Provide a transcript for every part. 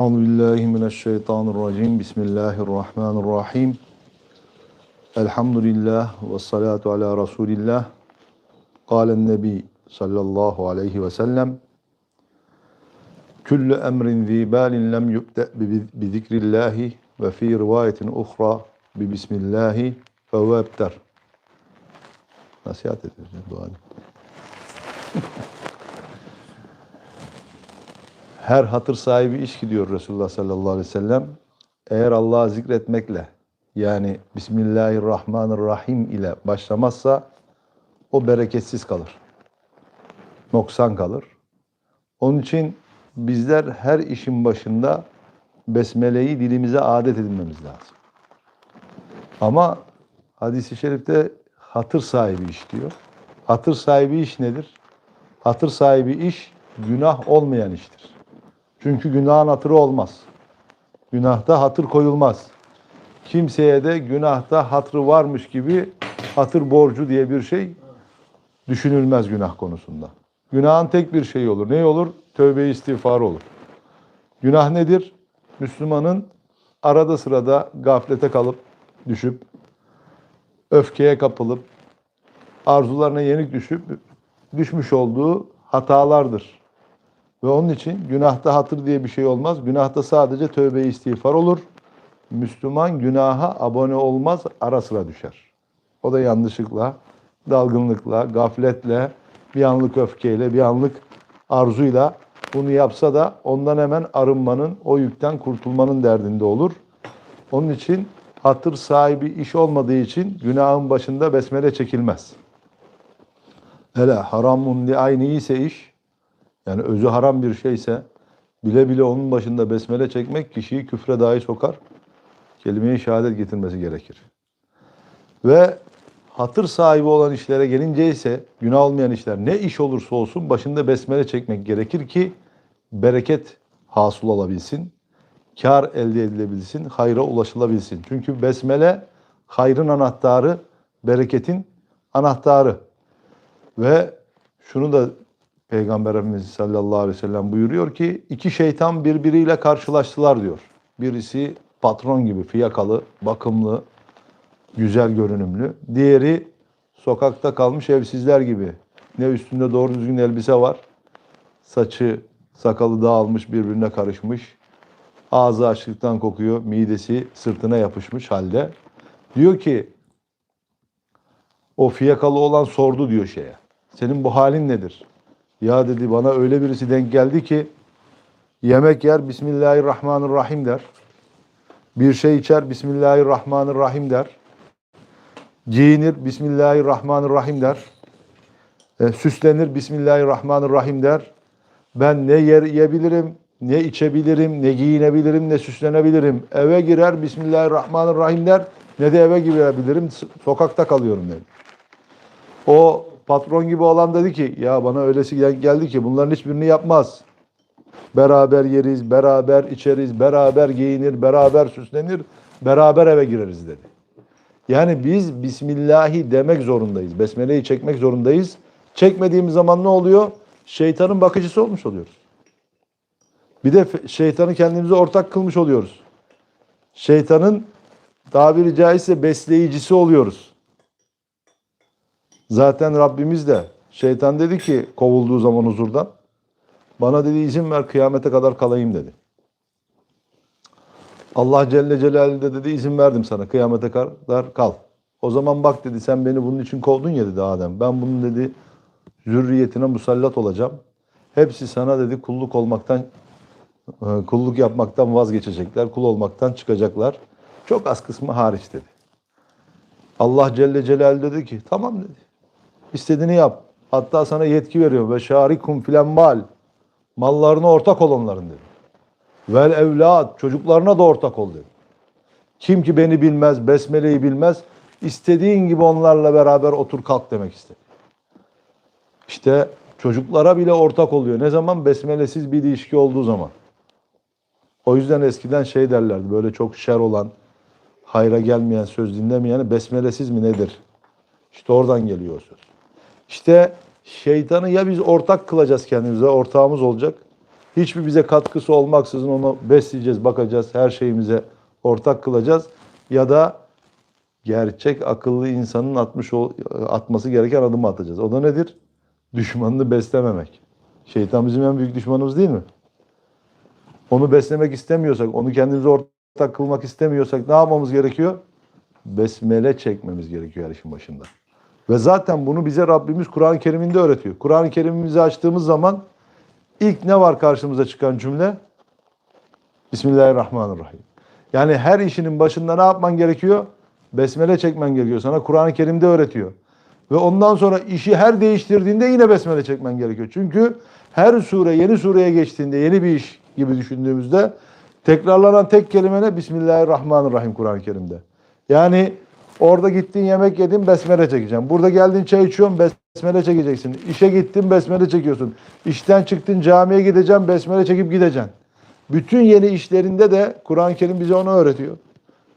أعوذ بالله من الشيطان الرجيم بسم الله الرحمن الرحيم الحمد لله والصلاة على رسول الله قال النبي صلى الله عليه وسلم كل أمر ذي بال لم يبدأ بذكر الله وفي رواية أخرى ببسم الله فهو أبتر Nasihat ediyoruz dua edin. her hatır sahibi iş gidiyor Resulullah sallallahu aleyhi ve sellem. Eğer Allah'ı zikretmekle yani Bismillahirrahmanirrahim ile başlamazsa o bereketsiz kalır. Noksan kalır. Onun için bizler her işin başında Besmele'yi dilimize adet edinmemiz lazım. Ama hadisi şerifte hatır sahibi iş diyor. Hatır sahibi iş nedir? Hatır sahibi iş günah olmayan iştir. Çünkü günahın hatırı olmaz. Günahta hatır koyulmaz. Kimseye de günahta hatırı varmış gibi hatır borcu diye bir şey düşünülmez günah konusunda. Günahın tek bir şeyi olur. Ne olur? Tövbe istiğfar olur. Günah nedir? Müslümanın arada sırada gaflete kalıp düşüp öfkeye kapılıp arzularına yenik düşüp düşmüş olduğu hatalardır. Ve onun için günahta hatır diye bir şey olmaz. Günahta sadece tövbe istiğfar olur. Müslüman günaha abone olmaz, ara sıra düşer. O da yanlışlıkla, dalgınlıkla, gafletle, bir anlık öfkeyle, bir anlık arzuyla bunu yapsa da ondan hemen arınmanın, o yükten kurtulmanın derdinde olur. Onun için hatır sahibi iş olmadığı için günahın başında besmele çekilmez. Hele haramun li aynı ise iş, yani özü haram bir şeyse bile bile onun başında besmele çekmek kişiyi küfre dahi sokar. Kelime-i şehadet getirmesi gerekir. Ve hatır sahibi olan işlere gelince ise günah olmayan işler ne iş olursa olsun başında besmele çekmek gerekir ki bereket hasıl olabilsin, kar elde edilebilsin, hayra ulaşılabilsin. Çünkü besmele hayrın anahtarı, bereketin anahtarı. Ve şunu da Peygamber Efendimiz sallallahu aleyhi ve sellem buyuruyor ki iki şeytan birbiriyle karşılaştılar diyor. Birisi patron gibi fiyakalı, bakımlı, güzel görünümlü. Diğeri sokakta kalmış evsizler gibi. Ne üstünde doğru düzgün elbise var. Saçı, sakalı dağılmış, birbirine karışmış. Ağzı açlıktan kokuyor, midesi sırtına yapışmış halde. Diyor ki o fiyakalı olan sordu diyor şeye. Senin bu halin nedir? Ya dedi bana öyle birisi denk geldi ki yemek yer Bismillahirrahmanirrahim der. Bir şey içer Bismillahirrahmanirrahim der. Giyinir Bismillahirrahmanirrahim der. E, süslenir Bismillahirrahmanirrahim der. Ben ne yer yiyebilirim, ne içebilirim, ne giyinebilirim, ne süslenebilirim. Eve girer Bismillahirrahmanirrahim der. Ne de eve girebilirim, sokakta kalıyorum dedi. O patron gibi olan dedi ki ya bana öylesi geldi ki bunların hiçbirini yapmaz. Beraber yeriz, beraber içeriz, beraber giyinir, beraber süslenir, beraber eve gireriz dedi. Yani biz Bismillahi demek zorundayız. Besmele'yi çekmek zorundayız. Çekmediğimiz zaman ne oluyor? Şeytanın bakıcısı olmuş oluyoruz. Bir de şeytanı kendimize ortak kılmış oluyoruz. Şeytanın tabiri caizse besleyicisi oluyoruz. Zaten Rabbimiz de şeytan dedi ki kovulduğu zaman huzurdan bana dedi izin ver kıyamete kadar kalayım dedi. Allah Celle Celaluhu de dedi izin verdim sana kıyamete kadar kal. O zaman bak dedi sen beni bunun için kovdun ya dedi Adem. Ben bunun dedi zürriyetine musallat olacağım. Hepsi sana dedi kulluk olmaktan kulluk yapmaktan vazgeçecekler. Kul olmaktan çıkacaklar. Çok az kısmı hariç dedi. Allah Celle Celaluhu dedi ki tamam dedi. İstediğini yap. Hatta sana yetki veriyorum. Ve şarikum filan mal. Mallarına ortak ol onların dedi. Vel evlat. Çocuklarına da ortak ol dedi. Kim ki beni bilmez, besmeleyi bilmez, istediğin gibi onlarla beraber otur kalk demek istedi. İşte çocuklara bile ortak oluyor. Ne zaman? Besmelesiz bir ilişki olduğu zaman. O yüzden eskiden şey derlerdi. Böyle çok şer olan, hayra gelmeyen, söz dinlemeyen besmelesiz mi nedir? İşte oradan geliyor söz. İşte şeytanı ya biz ortak kılacağız kendimize, ortağımız olacak Hiçbir bize katkısı olmaksızın onu besleyeceğiz, bakacağız, her şeyimize ortak kılacağız. Ya da gerçek akıllı insanın atmış ol- atması gereken adımı atacağız. O da nedir? Düşmanını beslememek. Şeytan bizim en büyük düşmanımız değil mi? Onu beslemek istemiyorsak, onu kendimize ortak kılmak istemiyorsak ne yapmamız gerekiyor? Besmele çekmemiz gerekiyor her işin başında. Ve zaten bunu bize Rabbimiz Kur'an-ı Kerim'inde öğretiyor. Kur'an-ı Kerim'imizi açtığımız zaman ilk ne var karşımıza çıkan cümle? Bismillahirrahmanirrahim. Yani her işinin başında ne yapman gerekiyor? Besmele çekmen gerekiyor. Sana Kur'an-ı Kerim'de öğretiyor. Ve ondan sonra işi her değiştirdiğinde yine besmele çekmen gerekiyor. Çünkü her sure yeni sureye geçtiğinde yeni bir iş gibi düşündüğümüzde tekrarlanan tek kelime ne? Bismillahirrahmanirrahim Kur'an-ı Kerim'de. Yani orada gittin yemek yedin besmele çekeceksin. Burada geldin çay içiyorsun besmele çekeceksin. İşe gittin besmele çekiyorsun. İşten çıktın camiye gideceksin besmele çekip gideceksin. Bütün yeni işlerinde de Kur'an-ı Kerim bize onu öğretiyor.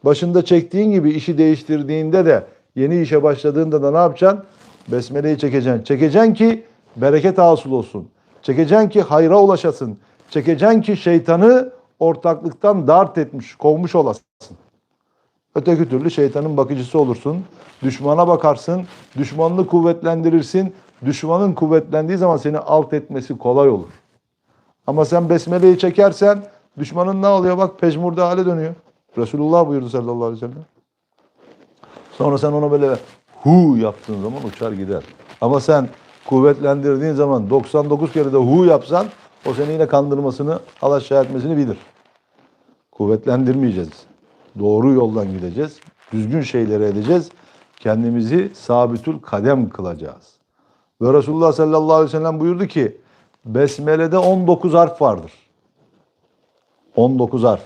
Başında çektiğin gibi işi değiştirdiğinde de yeni işe başladığında da ne yapacaksın? Besmeleyi çekeceksin. Çekeceksin ki bereket hasıl olsun. Çekeceksin ki hayra ulaşasın. Çekeceksin ki şeytanı ortaklıktan dart etmiş, kovmuş olasın. Öteki türlü şeytanın bakıcısı olursun. Düşmana bakarsın, düşmanını kuvvetlendirirsin. Düşmanın kuvvetlendiği zaman seni alt etmesi kolay olur. Ama sen besmeleyi çekersen düşmanın ne oluyor? Bak pejmurde hale dönüyor. Resulullah buyurdu sallallahu aleyhi ve sellem. Sonra sen ona böyle hu yaptığın zaman uçar gider. Ama sen kuvvetlendirdiğin zaman 99 kere de hu yapsan o seni yine kandırmasını, alaşağı etmesini bilir. Kuvvetlendirmeyeceğiz. Doğru yoldan gideceğiz. Düzgün şeyleri edeceğiz. Kendimizi sabitül kadem kılacağız. Ve Resulullah sallallahu aleyhi ve sellem buyurdu ki Besmele'de 19 harf vardır. 19 harf.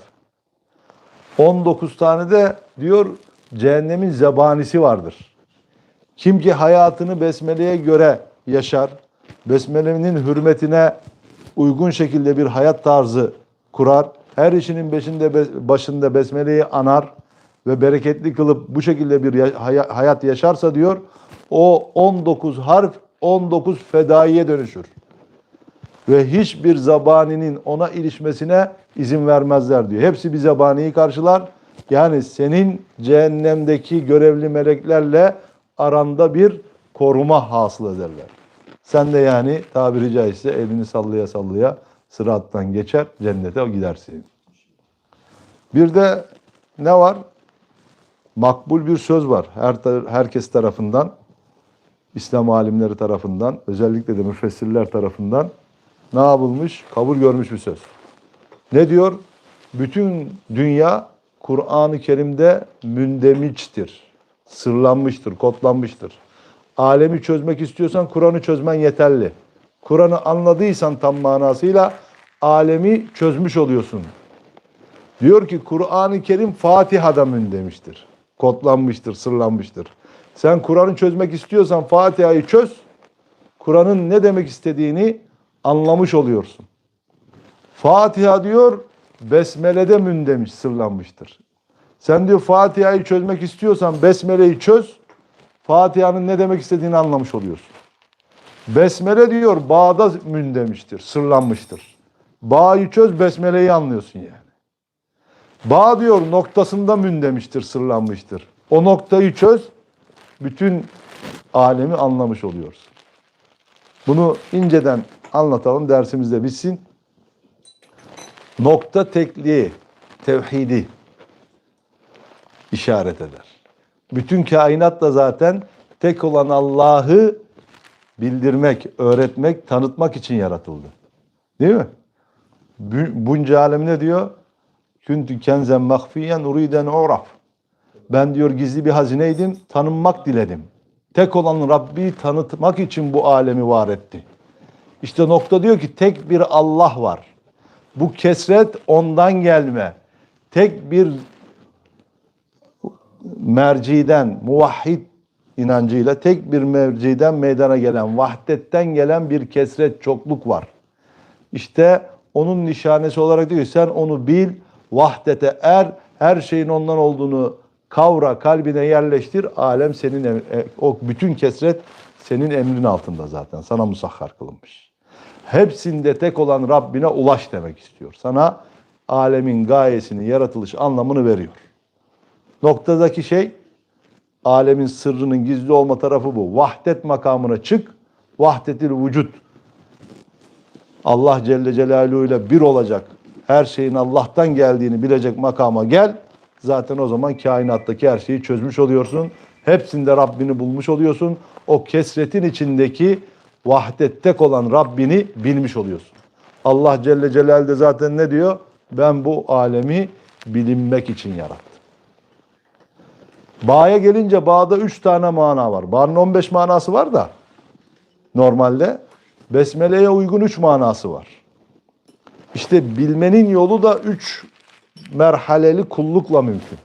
19 tane de diyor cehennemin zebanisi vardır. Kim ki hayatını besmeleye göre yaşar, besmelenin hürmetine uygun şekilde bir hayat tarzı kurar, her işinin başında, başında besmeleyi anar ve bereketli kılıp bu şekilde bir ya- haya- hayat yaşarsa diyor, o 19 harf 19 fedaiye dönüşür. Ve hiçbir zabaninin ona ilişmesine izin vermezler diyor. Hepsi bir zabaniyi karşılar. Yani senin cehennemdeki görevli meleklerle aranda bir koruma hasıl ederler. Sen de yani tabiri caizse elini sallaya sallaya sırattan geçer, cennete gidersin. Bir de ne var? Makbul bir söz var. Her herkes tarafından, İslam alimleri tarafından, özellikle de müfessirler tarafından ne yapılmış? Kabul görmüş bir söz. Ne diyor? Bütün dünya Kur'an-ı Kerim'de mündemiçtir. Sırlanmıştır, kodlanmıştır. Alemi çözmek istiyorsan Kur'an'ı çözmen yeterli. Kur'an'ı anladıysan tam manasıyla alemi çözmüş oluyorsun. Diyor ki Kur'an-ı Kerim Fatiha'da mündemiştir. Kodlanmıştır, sırlanmıştır. Sen Kur'an'ı çözmek istiyorsan Fatiha'yı çöz. Kur'an'ın ne demek istediğini anlamış oluyorsun. Fatiha diyor Besmele'de mündemiş, sırlanmıştır. Sen diyor Fatiha'yı çözmek istiyorsan Besmele'yi çöz. Fatiha'nın ne demek istediğini anlamış oluyorsun. Besmele diyor bağda mündemiştir, sırlanmıştır. Bağ'ı çöz Besmele'yi anlıyorsun yani. Bağ diyor noktasında mündemiştir, sırlanmıştır. O noktayı çöz, bütün alemi anlamış oluyorsun. Bunu inceden anlatalım, dersimizde bitsin. Nokta tekliği, tevhidi işaret eder. Bütün kainat da zaten tek olan Allah'ı bildirmek, öğretmek, tanıtmak için yaratıldı. Değil mi? Bu- Bunca alem ne diyor? Küntü kenzen mahfiyen uriden uraf. Ben diyor gizli bir hazineydim, tanınmak diledim. Tek olan Rabbi tanıtmak için bu alemi var etti. İşte nokta diyor ki tek bir Allah var. Bu kesret ondan gelme. Tek bir merciden, muvahhid inancıyla tek bir merciden meydana gelen, vahdetten gelen bir kesret çokluk var. İşte onun nişanesi olarak diyor sen onu bil, vahdete er, her şeyin ondan olduğunu kavra, kalbine yerleştir. Alem senin e, o bütün kesret senin emrin altında zaten. Sana musahhar kılınmış. hepsinde tek olan Rabbine ulaş demek istiyor. Sana alemin gayesini, yaratılış anlamını veriyor. Noktadaki şey alemin sırrının gizli olma tarafı bu. Vahdet makamına çık. Vahdetil vücut. Allah Celle Celaluhu ile bir olacak. Her şeyin Allah'tan geldiğini bilecek makama gel. Zaten o zaman kainattaki her şeyi çözmüş oluyorsun. Hepsinde Rabbini bulmuş oluyorsun. O kesretin içindeki vahdet tek olan Rabbini bilmiş oluyorsun. Allah Celle Celaluhu de zaten ne diyor? Ben bu alemi bilinmek için yarattım. Bağ'a gelince bağda üç tane mana var. Bağ'ın 15 manası var da normalde Besmele'ye uygun üç manası var. İşte bilmenin yolu da üç merhaleli kullukla mümkün.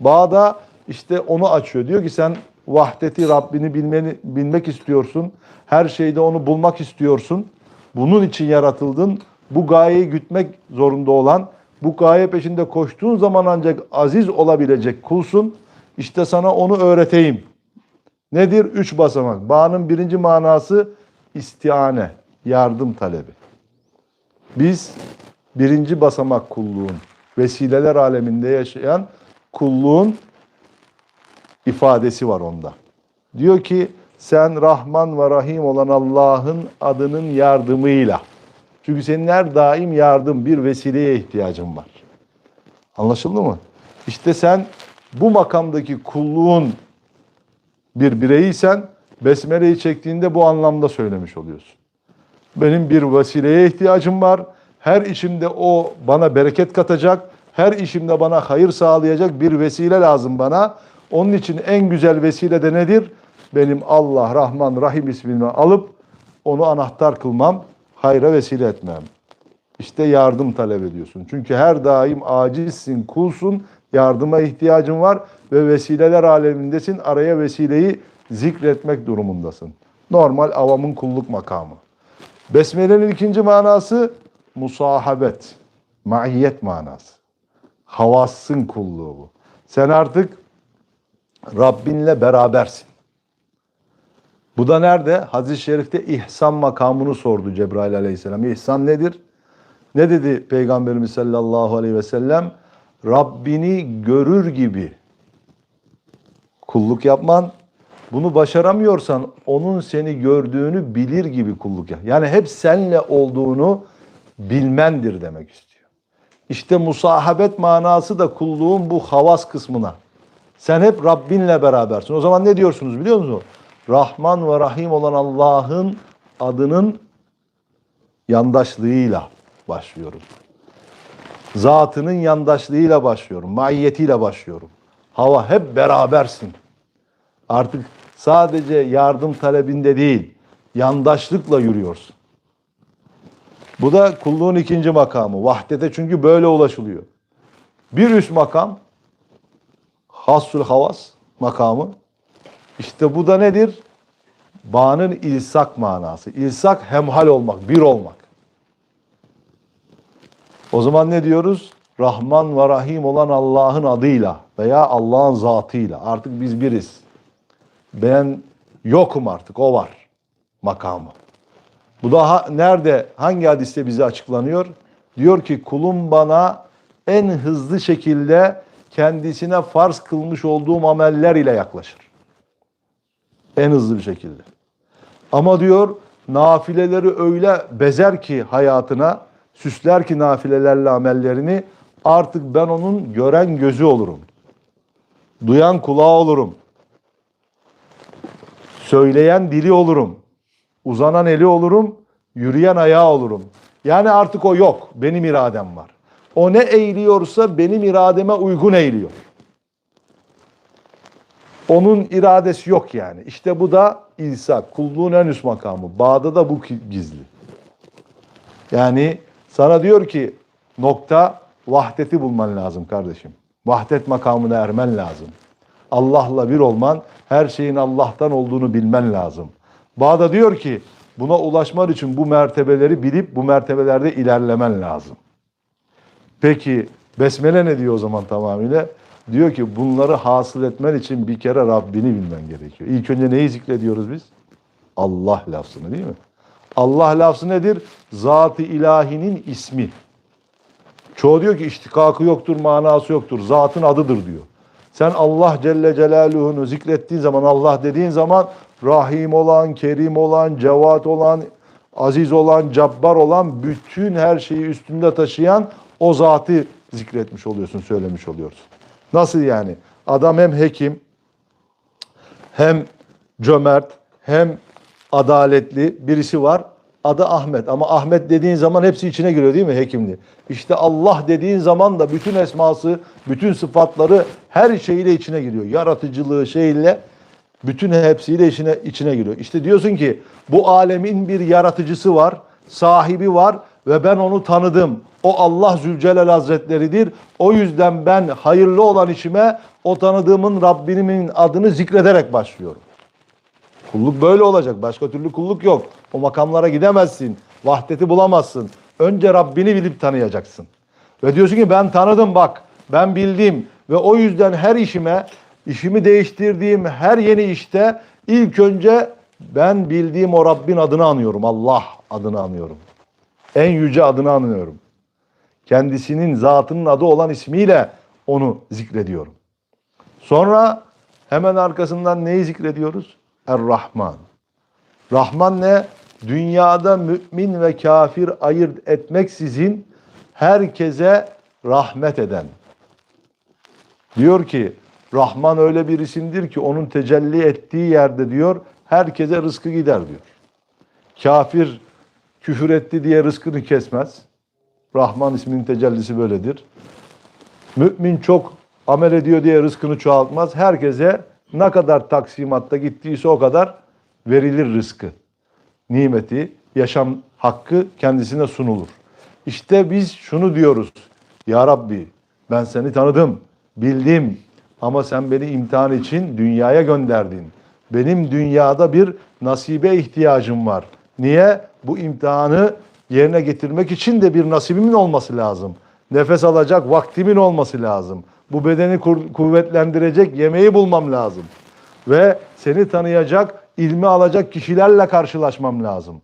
Bağda işte onu açıyor. Diyor ki sen vahdeti Rabbini bilmeni, bilmek istiyorsun. Her şeyde onu bulmak istiyorsun. Bunun için yaratıldın. Bu gayeyi gütmek zorunda olan, bu gaye peşinde koştuğun zaman ancak aziz olabilecek kulsun. İşte sana onu öğreteyim. Nedir? Üç basamak. Bağının birinci manası istiane, yardım talebi. Biz birinci basamak kulluğun, vesileler aleminde yaşayan kulluğun ifadesi var onda. Diyor ki sen Rahman ve Rahim olan Allah'ın adının yardımıyla. Çünkü senin her daim yardım, bir vesileye ihtiyacın var. Anlaşıldı mı? İşte sen bu makamdaki kulluğun bir bireyiysen Besmele'yi çektiğinde bu anlamda söylemiş oluyorsun. Benim bir vesileye ihtiyacım var. Her işimde o bana bereket katacak. Her işimde bana hayır sağlayacak bir vesile lazım bana. Onun için en güzel vesile de nedir? Benim Allah, Rahman, Rahim ismini alıp onu anahtar kılmam, hayra vesile etmem. İşte yardım talep ediyorsun. Çünkü her daim acizsin, kulsun, yardıma ihtiyacın var ve vesileler alemindesin. Araya vesileyi zikretmek durumundasın. Normal avamın kulluk makamı. Besmele'nin ikinci manası musahabet, maiyet manası. Havassın kulluğu bu. Sen artık Rabbinle berabersin. Bu da nerede? Hadis-i Şerif'te ihsan makamını sordu Cebrail aleyhisselam. İhsan nedir? Ne dedi Peygamberimiz sallallahu aleyhi ve sellem? Rabbini görür gibi kulluk yapman, bunu başaramıyorsan onun seni gördüğünü bilir gibi kulluk yap. Yani hep senle olduğunu bilmendir demek istiyor. İşte musahabet manası da kulluğun bu havas kısmına. Sen hep Rabbinle berabersin. O zaman ne diyorsunuz biliyor musunuz? Rahman ve Rahim olan Allah'ın adının yandaşlığıyla başlıyorum. Zatının yandaşlığıyla başlıyorum. Maiyetiyle başlıyorum. Hava hep berabersin. Artık sadece yardım talebinde değil, yandaşlıkla yürüyorsun. Bu da kulluğun ikinci makamı. Vahdete çünkü böyle ulaşılıyor. Bir üst makam, Hassul Havas makamı. İşte bu da nedir? Bağının ilsak manası. İlsak hemhal olmak, bir olmak. O zaman ne diyoruz? Rahman ve Rahim olan Allah'ın adıyla veya Allah'ın zatıyla. Artık biz biriz. Ben yokum artık, o var makamı. Bu da ha- nerede, hangi hadiste bize açıklanıyor? Diyor ki kulum bana en hızlı şekilde kendisine farz kılmış olduğum ameller ile yaklaşır. En hızlı bir şekilde. Ama diyor nafileleri öyle bezer ki hayatına, süsler ki nafilelerle amellerini artık ben onun gören gözü olurum. Duyan kulağı olurum. Söyleyen dili olurum. Uzanan eli olurum. Yürüyen ayağı olurum. Yani artık o yok. Benim iradem var. O ne eğiliyorsa benim irademe uygun eğiliyor. Onun iradesi yok yani. İşte bu da İsa, kulluğun en üst makamı. Bağda da bu gizli. Yani sana diyor ki nokta vahdeti bulman lazım kardeşim. Vahdet makamına ermen lazım. Allah'la bir olman, her şeyin Allah'tan olduğunu bilmen lazım. Bağda diyor ki buna ulaşman için bu mertebeleri bilip bu mertebelerde ilerlemen lazım. Peki Besmele ne diyor o zaman tamamıyla? Diyor ki bunları hasıl etmen için bir kere Rabbini bilmen gerekiyor. İlk önce neyi zikrediyoruz biz? Allah lafzını değil mi? Allah lafzı nedir? Zat-ı ilahinin ismi. Çoğu diyor ki iştikakı yoktur, manası yoktur. Zatın adıdır diyor. Sen Allah Celle Celaluhu'nu zikrettiğin zaman, Allah dediğin zaman Rahim olan, Kerim olan, Cevat olan, Aziz olan, Cabbar olan, bütün her şeyi üstünde taşıyan o zatı zikretmiş oluyorsun, söylemiş oluyorsun. Nasıl yani? Adam hem hekim, hem cömert, hem adaletli birisi var. Adı Ahmet ama Ahmet dediğin zaman hepsi içine giriyor değil mi hekimli? İşte Allah dediğin zaman da bütün esması, bütün sıfatları her şeyiyle içine giriyor. Yaratıcılığı şeyle bütün hepsiyle içine, içine giriyor. İşte diyorsun ki bu alemin bir yaratıcısı var, sahibi var ve ben onu tanıdım. O Allah Zülcelal Hazretleridir. O yüzden ben hayırlı olan işime o tanıdığımın Rabbimin adını zikrederek başlıyorum. Kulluk böyle olacak. Başka türlü kulluk yok. O makamlara gidemezsin. Vahdeti bulamazsın. Önce Rabbini bilip tanıyacaksın. Ve diyorsun ki ben tanıdım bak. Ben bildim. Ve o yüzden her işime, işimi değiştirdiğim her yeni işte ilk önce ben bildiğim o Rabbin adını anıyorum. Allah adını anıyorum. En yüce adını anıyorum. Kendisinin zatının adı olan ismiyle onu zikrediyorum. Sonra hemen arkasından neyi zikrediyoruz? Er-Rahman. Rahman ne? Dünyada mümin ve kafir ayırt etmeksizin herkese rahmet eden. Diyor ki Rahman öyle bir isimdir ki onun tecelli ettiği yerde diyor herkese rızkı gider diyor. Kafir küfür etti diye rızkını kesmez. Rahman isminin tecellisi böyledir. Mümin çok amel ediyor diye rızkını çoğaltmaz. Herkese ne kadar taksimatta gittiyse o kadar verilir rızkı. Nimeti, yaşam hakkı kendisine sunulur. İşte biz şunu diyoruz. Ya Rabbi ben seni tanıdım, bildim ama sen beni imtihan için dünyaya gönderdin. Benim dünyada bir nasibe ihtiyacım var. Niye? Bu imtihanı yerine getirmek için de bir nasibimin olması lazım. Nefes alacak vaktimin olması lazım. Bu bedeni kuvvetlendirecek yemeği bulmam lazım. Ve seni tanıyacak, ilmi alacak kişilerle karşılaşmam lazım.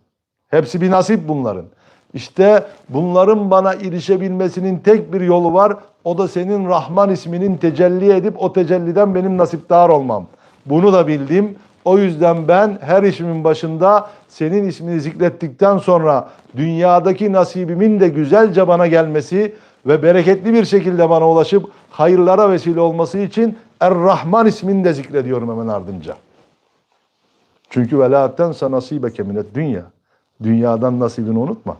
Hepsi bir nasip bunların. İşte bunların bana erişebilmesinin tek bir yolu var. O da senin Rahman isminin tecelli edip o tecelliden benim nasipdar olmam. Bunu da bildim. O yüzden ben her işimin başında senin ismini zikrettikten sonra dünyadaki nasibimin de güzelce bana gelmesi ve bereketli bir şekilde bana ulaşıp hayırlara vesile olması için Er-Rahman ismini de zikrediyorum hemen ardınca. Çünkü velaten sa nasibeke minet dünya. Dünyadan nasibini unutma.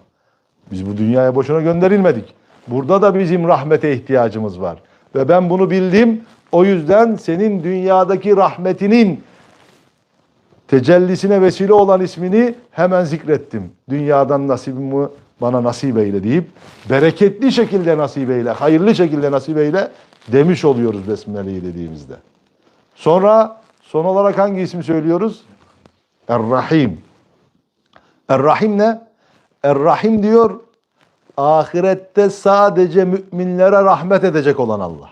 Biz bu dünyaya boşuna gönderilmedik. Burada da bizim rahmete ihtiyacımız var. Ve ben bunu bildim. O yüzden senin dünyadaki rahmetinin tecellisine vesile olan ismini hemen zikrettim. Dünyadan nasibimi bana nasip eyle deyip bereketli şekilde nasip eyle, hayırlı şekilde nasip eyle demiş oluyoruz Besmele'yi dediğimizde. Sonra son olarak hangi ismi söylüyoruz? Er-Rahim. Er-Rahim ne? Er-Rahim diyor ahirette sadece müminlere rahmet edecek olan Allah.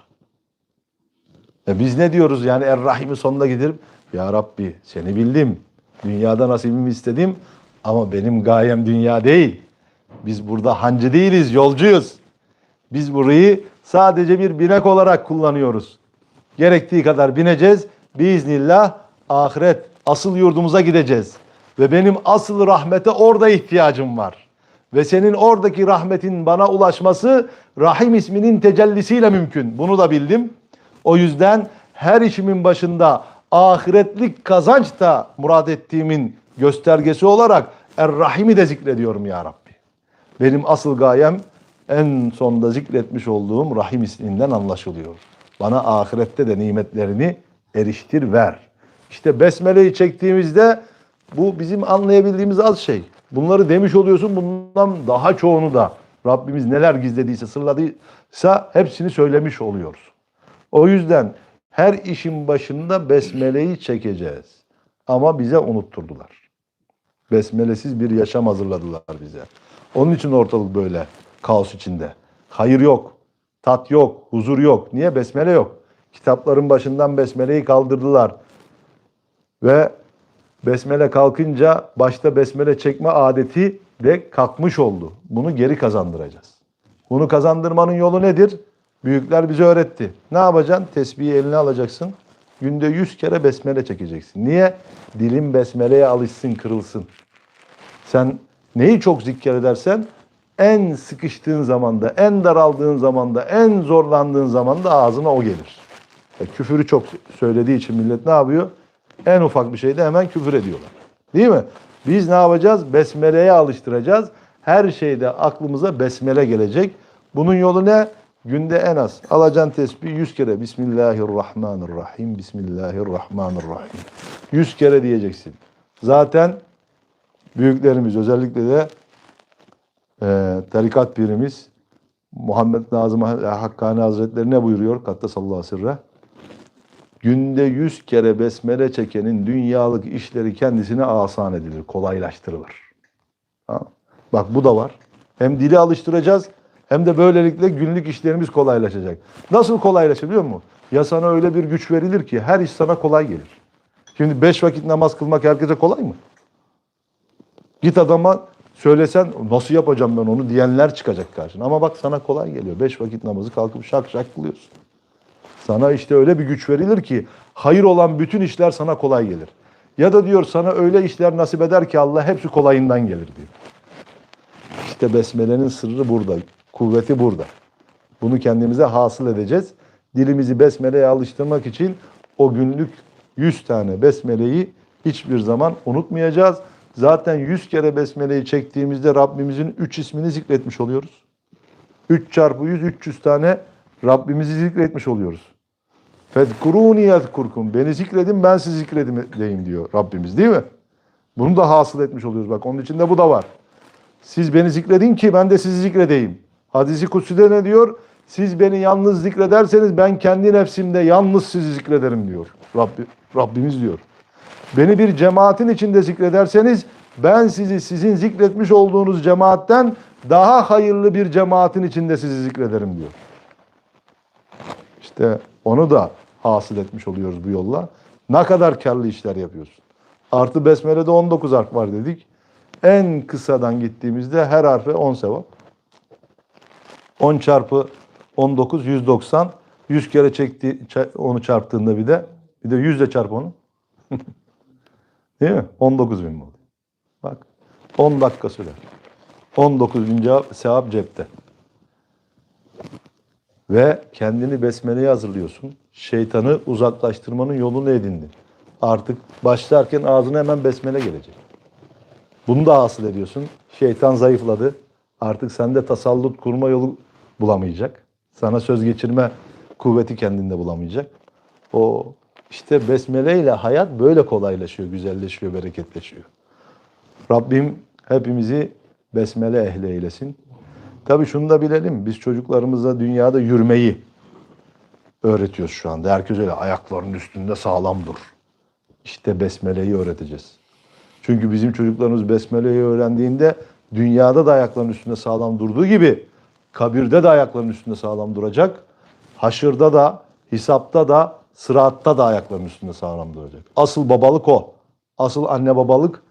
E biz ne diyoruz yani Er-Rahim'i sonuna gidip Ya Rabbi seni bildim. Dünyada nasibimi istedim ama benim gayem dünya değil. Biz burada hancı değiliz, yolcuyuz. Biz burayı sadece bir binek olarak kullanıyoruz. Gerektiği kadar bineceğiz. Biiznillah ahiret asıl yurdumuza gideceğiz. Ve benim asıl rahmete orada ihtiyacım var. Ve senin oradaki rahmetin bana ulaşması Rahim isminin tecellisiyle mümkün. Bunu da bildim. O yüzden her işimin başında ahiretlik kazanç da murad ettiğimin göstergesi olarak Er-Rahim'i de zikrediyorum ya Rabbi. Benim asıl gayem en sonda zikretmiş olduğum Rahim isminden anlaşılıyor. Bana ahirette de nimetlerini eriştir ver. İşte Besmele'yi çektiğimizde bu bizim anlayabildiğimiz az şey. Bunları demiş oluyorsun bundan daha çoğunu da Rabbimiz neler gizlediyse sırladıysa hepsini söylemiş oluyoruz. O yüzden her işin başında besmeleyi çekeceğiz. Ama bize unutturdular. Besmelesiz bir yaşam hazırladılar bize. Onun için ortalık böyle kaos içinde. Hayır yok, tat yok, huzur yok. Niye? Besmele yok. Kitapların başından besmeleyi kaldırdılar. Ve Besmele kalkınca başta besmele çekme adeti de kalkmış oldu. Bunu geri kazandıracağız. Bunu kazandırmanın yolu nedir? Büyükler bize öğretti. Ne yapacaksın? Tesbihi eline alacaksın. Günde 100 kere besmele çekeceksin. Niye? Dilin besmeleye alışsın, kırılsın. Sen neyi çok zikredersen en sıkıştığın zamanda, en daraldığın zamanda, en zorlandığın zamanda ağzına o gelir. E, küfürü çok söylediği için millet ne yapıyor? En ufak bir şeyde hemen küfür ediyorlar. Değil mi? Biz ne yapacağız? Besmele'ye alıştıracağız. Her şeyde aklımıza besmele gelecek. Bunun yolu ne? Günde en az alacaksın tesbih 100 kere Bismillahirrahmanirrahim, Bismillahirrahmanirrahim. 100 kere diyeceksin. Zaten büyüklerimiz özellikle de e, tarikat birimiz Muhammed Nazım Hakkani Hazretleri ne buyuruyor? Kaddesallahu sırra. Günde yüz kere besmele çekenin dünyalık işleri kendisine asan edilir, kolaylaştırılır. Ha? Bak bu da var. Hem dili alıştıracağız hem de böylelikle günlük işlerimiz kolaylaşacak. Nasıl kolaylaşır biliyor musun? Ya sana öyle bir güç verilir ki her iş sana kolay gelir. Şimdi beş vakit namaz kılmak herkese kolay mı? Git adama söylesen nasıl yapacağım ben onu diyenler çıkacak karşına. Ama bak sana kolay geliyor. Beş vakit namazı kalkıp şak şak kılıyorsun. Sana işte öyle bir güç verilir ki hayır olan bütün işler sana kolay gelir. Ya da diyor sana öyle işler nasip eder ki Allah hepsi kolayından gelir diyor. İşte besmelenin sırrı burada. Kuvveti burada. Bunu kendimize hasıl edeceğiz. Dilimizi besmeleye alıştırmak için o günlük 100 tane besmeleyi hiçbir zaman unutmayacağız. Zaten 100 kere besmeleyi çektiğimizde Rabbimizin 3 ismini zikretmiş oluyoruz. 3 çarpı 100 300 tane Rabbimizi zikretmiş oluyoruz. Fezkuruni yezkurkum. Beni zikredin ben sizi zikredeyim diyor Rabbimiz değil mi? Bunu da hasıl etmiş oluyoruz. Bak onun içinde bu da var. Siz beni zikredin ki ben de sizi zikredeyim. Hadisi kutside ne diyor? Siz beni yalnız zikrederseniz ben kendi nefsimde yalnız sizi zikrederim diyor. Rabbi, Rabbimiz diyor. Beni bir cemaatin içinde zikrederseniz ben sizi sizin zikretmiş olduğunuz cemaatten daha hayırlı bir cemaatin içinde sizi zikrederim diyor. İşte onu da hasıl etmiş oluyoruz bu yolla. Ne kadar karlı işler yapıyorsun. Artı Besmele'de 19 harf var dedik. En kısadan gittiğimizde her harfe 10 sevap. 10 çarpı 19 190. 100 kere çekti onu çarptığında bir de bir de 100 de çarp onu. Değil mi? 19 bin mi oluyor? Bak 10 dakika sürer. 19 bin cevap, sevap cepte. Ve kendini besmeleye hazırlıyorsun. Şeytanı uzaklaştırmanın yolunu edindin. Artık başlarken ağzına hemen besmele gelecek. Bunu da hasıl ediyorsun. Şeytan zayıfladı. Artık sende tasallut kurma yolu bulamayacak. Sana söz geçirme kuvveti kendinde bulamayacak. O işte besmele ile hayat böyle kolaylaşıyor, güzelleşiyor, bereketleşiyor. Rabbim hepimizi besmele ehli eylesin. Tabii şunu da bilelim. Biz çocuklarımıza dünyada yürümeyi öğretiyoruz şu anda. Herkes öyle ayaklarının üstünde sağlam dur. İşte besmeleyi öğreteceğiz. Çünkü bizim çocuklarımız besmeleyi öğrendiğinde dünyada da ayaklarının üstünde sağlam durduğu gibi kabirde de ayaklarının üstünde sağlam duracak. Haşırda da, hisapta da, sıratta da ayaklarının üstünde sağlam duracak. Asıl babalık o. Asıl anne babalık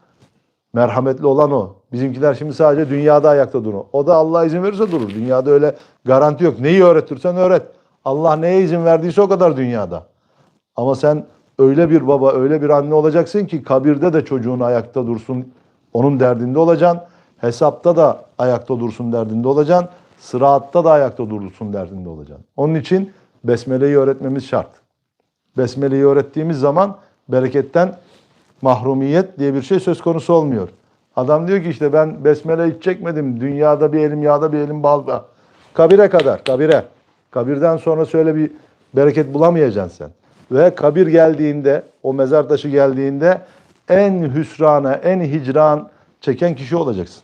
merhametli olan o. Bizimkiler şimdi sadece dünyada ayakta durur. O da Allah izin verirse durur. Dünyada öyle garanti yok. Neyi öğretirsen öğret. Allah neye izin verdiyse o kadar dünyada. Ama sen öyle bir baba, öyle bir anne olacaksın ki kabirde de çocuğun ayakta dursun. Onun derdinde olacaksın. Hesapta da ayakta dursun derdinde olacaksın. Sıratta da ayakta dursun derdinde olacaksın. Onun için Besmele'yi öğretmemiz şart. Besmele'yi öğrettiğimiz zaman bereketten mahrumiyet diye bir şey söz konusu olmuyor. Adam diyor ki işte ben besmele hiç çekmedim. Dünyada bir elim yağda bir elim balda. Kabire kadar, kabire. Kabirden sonra şöyle bir bereket bulamayacaksın sen. Ve kabir geldiğinde, o mezar taşı geldiğinde en hüsrana, en hicran çeken kişi olacaksın.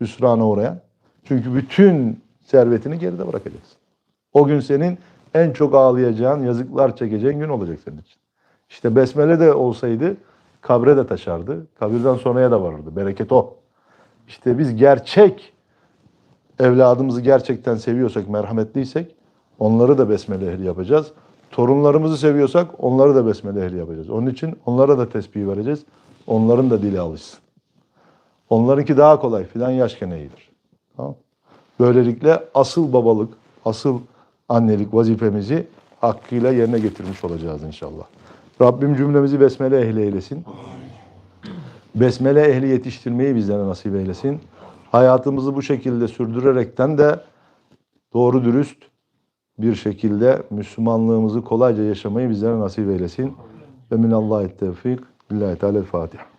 Hüsrana uğrayan. Çünkü bütün servetini geride bırakacaksın. O gün senin en çok ağlayacağın, yazıklar çekeceğin gün olacak senin için. İşte besmele de olsaydı kabre de taşardı. Kabirden sonraya da varırdı. Bereket o. İşte biz gerçek evladımızı gerçekten seviyorsak, merhametliysek onları da besmele ehli yapacağız. Torunlarımızı seviyorsak onları da besmele ehli yapacağız. Onun için onlara da tesbih vereceğiz. Onların da dili alışsın. Onlarınki daha kolay filan yaşken iyidir. Tamam. Böylelikle asıl babalık, asıl annelik vazifemizi hakkıyla yerine getirmiş olacağız inşallah. Rabbim cümlemizi besmele ehli eylesin. Besmele ehli yetiştirmeyi bizlere nasip eylesin. Hayatımızı bu şekilde sürdürerekten de doğru dürüst bir şekilde Müslümanlığımızı kolayca yaşamayı bizlere nasip eylesin. Ve minallahi tevfik. Lillahi Teala Fatiha.